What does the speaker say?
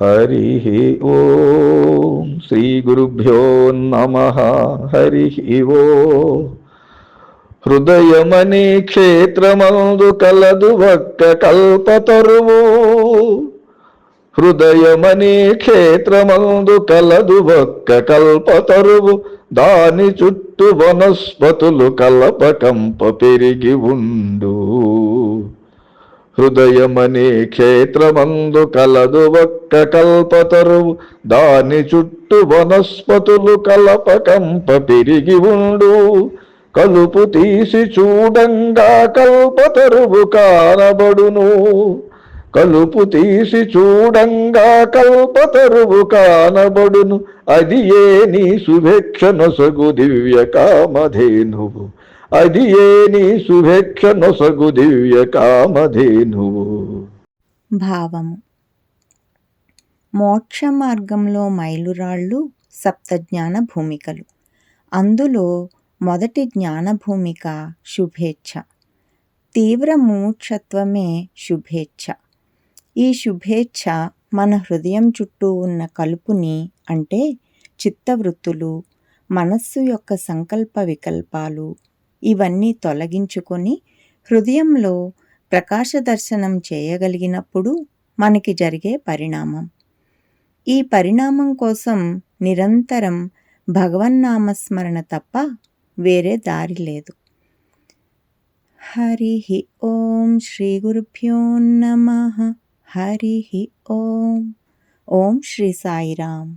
హరి ఓం శ్రీ గురుభ్యో నమ హరి ఓ హృదయమనే క్షేత్రమందు కలదు ఒక్క కల్పతరువు హృదయమనే క్షేత్రమందు కలదు ఒక్క కల్పతరువు దాని చుట్టూ వనస్పతులు కలపకంప పెరిగి ఉండు. హృదయమనే క్షేత్రమందు కలదు ఒక్క కల్పతరువు. దాని చుట్టూ వనస్పతులు కలపకంప పెరిగి ఉండు. కలుపు తీసి చూడంగా కల్పతరువు కానబడును. కలుపు తీసి చూడంగా కల్పతరువు కానబడును. అది ఏ నీ శుభేక్ష నొసగు దివ్య కామధేనువు. అది ఏ నీ శుభేక్ష నొసగు దివ్య కామధేనువు భావము. మోక్ష మార్గంలో మైలురాళ్ళు సప్తజ్ఞాన భూమికలు. అందులో మొదటి జ్ఞాన భూమిక శుభేచ్ఛ. తీవ్ర మూక్షత్వమే శుభేచ్ఛ. ఈ శుభేచ్ఛ మన హృదయం చుట్టూ ఉన్న కలుపుని అంటే చిత్తవృత్తులు మనస్సు యొక్క సంకల్ప వికల్పాలు ఇవన్నీ తొలగించుకొని హృదయంలో ప్రకాశ దర్శనం చేయగలిగినప్పుడు మనకి జరిగే పరిణామం. ఈ పరిణామం కోసం నిరంతరం భగవన్నామస్మరణ తప్ప వేరే దారి లేదు. హరి ఓం శ్రీ గురుభ్యో నమ. హరి ఓం. ఓం శ్రీ సాయిరామ్.